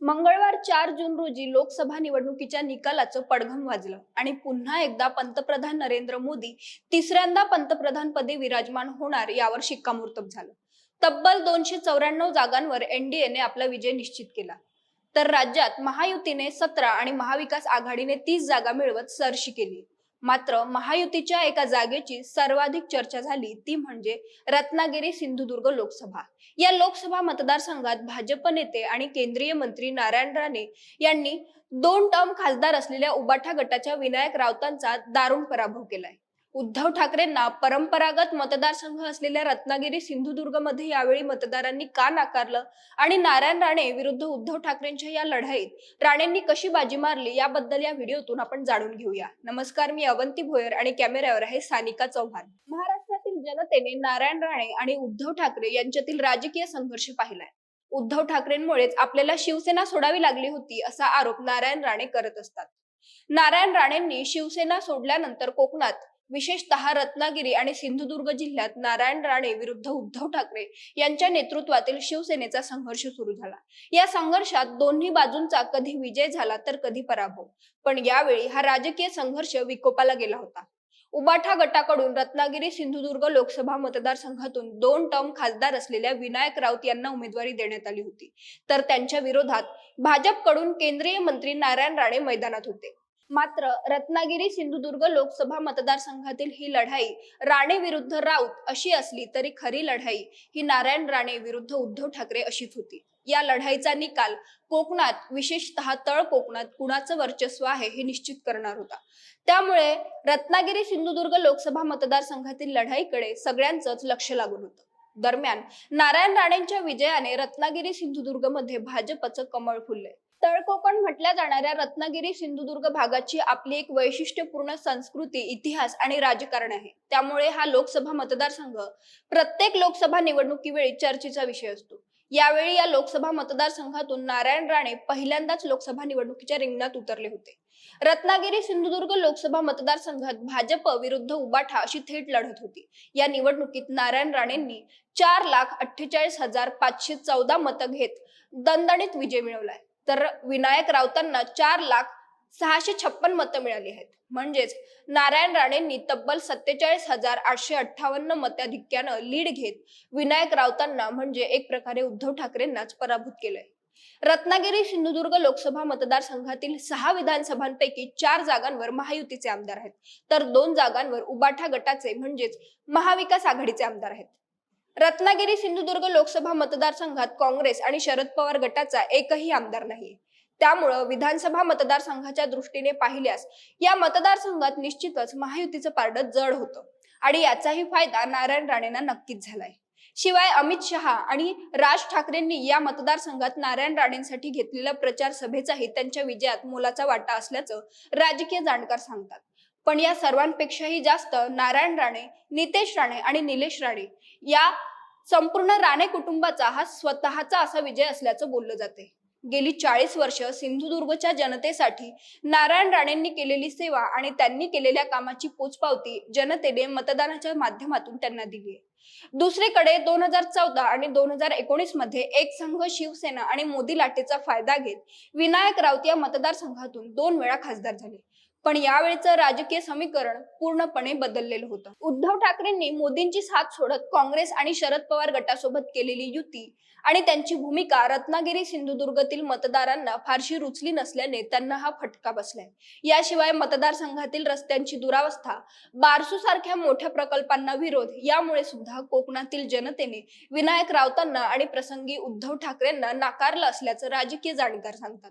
मंगळवार चार जून रोजी लोकसभा निवडणुकीच्या निकालाचं पडघम वाजलं आणि पुन्हा एकदा पंतप्रधान नरेंद्र मोदी तिसऱ्यांदा पंतप्रधान पदी विराजमान होणार यावर शिक्कामोर्तब झालं. तब्बल दोनशे चौऱ्याण्णव जागांवर एनडीएने आपला विजय निश्चित केला. तर राज्यात महायुतीने सतरा आणि महाविकास आघाडीने तीस जागा मिळवत सरशी केली. मात्र महायुतीच्या एका जागेची सर्वाधिक चर्चा झाली ती म्हणजे रत्नागिरी सिंधुदुर्ग लोकसभा. या लोकसभा मतदारसंघात भाजप नेते आणि केंद्रीय मंत्री नारायण राणे यांनी दोन टर्म खासदार असलेल्या उबाठा गटाच्या विनायक राऊतांचा दारुण पराभव केलाय. उद्धव ठाकरेंना परंपरागत मतदारसंघ असलेल्या रत्नागिरी सिंधुदुर्गमध्ये यावेळी मतदारांनी का नाकारलं? आणि नारायण राणे विरुद्ध उद्धव ठाकरेंच्या या लढाईत राणेंनी कशी बाजी मारली? याबद्दल या व्हिडिओतून आपण जाणून घेऊया. नमस्कार मी अवंती भोयर आणि कॅमेऱ्यावर आहे सानिका चव्हाण महाराष्ट्रातील जनतेने नारायण राणे आणि उद्धव ठाकरे यांच्यातील राजकीय संघर्ष पाहिलाय. उद्धव ठाकरेंमुळेच आपल्याला शिवसेना सोडावी लागली होती असा आरोप नारायण राणे करत असतात. नारायण राणेंनी शिवसेना सोडल्यानंतर कोकणात विशेषतः रत्नागिरी आणि सिंधुदुर्ग जिल्ह्यात नारायण राणे विरुद्ध उद्धव ठाकरे यांच्या नेतृत्वातील शिवसेनेचा संघर्ष सुरू झाला. या संघर्षात दोन्ही बाजूंचा कधी विजय झाला तर कधी पराभव. पण यावेळी हा राजकीय संघर्ष विकोपाला गेला होता. उबाठा गटाकडून रत्नागिरी सिंधुदुर्ग लोकसभा मतदारसंघातून दोन टर्म खासदार असलेल्या विनायक राऊत यांना उमेदवारी देण्यात आली होती. तर त्यांच्या विरोधात भाजपकडून केंद्रीय मंत्री नारायण राणे मैदानात होते. मात्र रत्नागिरी सिंधुदुर्ग लोकसभा मतदारसंघातील ही लढाई राणे विरुद्ध राऊत अशी असली तरी खरी लढाई ही नारायण राणे विरुद्ध उद्धव ठाकरे अशीच होती. या लढाईचा निकाल कोकणात विशेषतः तळ कोकणात कुणाचं वर्चस्व आहे हे निश्चित करणार होता. त्यामुळे रत्नागिरी सिंधुदुर्ग लोकसभा मतदारसंघातील लढाईकडे सगळ्यांचंच लक्ष लागून होतं. दरम्यान नारायण राणेंच्या विजयाने रत्नागिरी सिंधुदुर्गमध्ये भाजपचं कमळ फुललंय. तळकोकण म्हटल्या जाणाऱ्या रत्नागिरी सिंधुदुर्ग भागाची आपली एक वैशिष्ट्यपूर्ण संस्कृती इतिहास आणि राजकारण आहे. त्यामुळे हा लोकसभा मतदारसंघ प्रत्येक लोकसभा निवडणुकीवेळी चर्चेचा विषय असतो. यावेळी या लोकसभा मतदारसंघातून नारायण राणे पहिल्यांदाच लोकसभा निवडणुकीच्या रिंगणात उतरले होते. रत्नागिरी सिंधुदुर्ग लोकसभा मतदारसंघात भाजप विरुद्ध उबाठा अशी थेट लढत होती. या निवडणुकीत नारायण राणेंनी चार लाख अठ्ठेचाळीस हजार पाचशे चौदा मतं घेत दणदणीत विजय मिळवलाय. तर विनायक राऊतांना चार लाख सहाशे छप्पन मतं मिळाली आहेत. म्हणजेच नारायण राणेंनी तब्बल सत्तेचाळीस हजार आठशे अठ्ठावन्न मताधिक्यानं लीड घेत विनायक राऊतांना म्हणजे एक प्रकारे उद्धव ठाकरेंनाच पराभूत केलंय. रत्नागिरी सिंधुदुर्ग लोकसभा मतदारसंघातील सहा विधानसभांपैकी चार जागांवर महायुतीचे आमदार आहेत. तर दोन जागांवर उबाठा गटाचे म्हणजेच महाविकास आघाडीचे आमदार आहेत. रत्नागिरी सिंधुदुर्ग लोकसभा मतदारसंघात काँग्रेस आणि शरद पवार गटाचा एकही आमदार नाही त्यामुळं विधानसभा मतदारसंघाच्या दृष्टीने पाहिल्यास या मतदारसंघात निश्चितच महायुतीचं पारडं जड होतं आणि याचाही फायदा नारायण राणेंना नक्कीच झालाय. शिवाय अमित शहा आणि राज ठाकरेंनी या मतदारसंघात नारायण राणेंसाठी घेतलेल्या प्रचार सभेचाही त्यांच्या विजयात मोलाचा वाटा असल्याचं राजकीय जाणकार सांगतात. पण या सर्वांपेक्षाही जास्त नारायण राणे नितेश राणे आणि निलेश राणे या संपूर्ण राणे कुटुंबाचा हा स्वतःचा असा विजय असल्याचं बोललं जाते. गेली चाळीस वर्ष सिंधुदुर्गच्या जनतेसाठी नारायण राणेंनी केलेली सेवा आणि त्यांनी केलेल्या कामाची पोचपावती जनतेने मतदानाच्या माध्यमातून त्यांना दिली आहे. दुसरीकडे दोन हजार चौदा आणि दोन हजार एकोणीसमध्ये एक संघ शिवसेना आणि मोदी लाटेचा फायदा घेत विनायक राऊत या मतदारसंघातून दोन वेळा खासदार झाले. पण यावेळेचं राजकीय समीकरण पूर्णपणे बदललेलं होतं. उद्धव ठाकरेंनी मोदींची साथ सोडत काँग्रेस आणि शरद पवार गटासोबत केलेली युती आणि त्यांची भूमिका रत्नागिरी सिंधुदुर्गातील मतदारांना फारशी रुचली नसल्याने त्यांना हा फटका बसलाय. याशिवाय मतदारसंघातील रस्त्यांची दुरावस्था बारसू सारख्या मोठ्या प्रकल्पांना विरोध यामुळे सुद्धा कोकणातील जनतेने विनायक राऊतांना आणि प्रसंगी उद्धव ठाकरेंना नाकारलं असल्याचं राजकीय जाणकार सांगतात.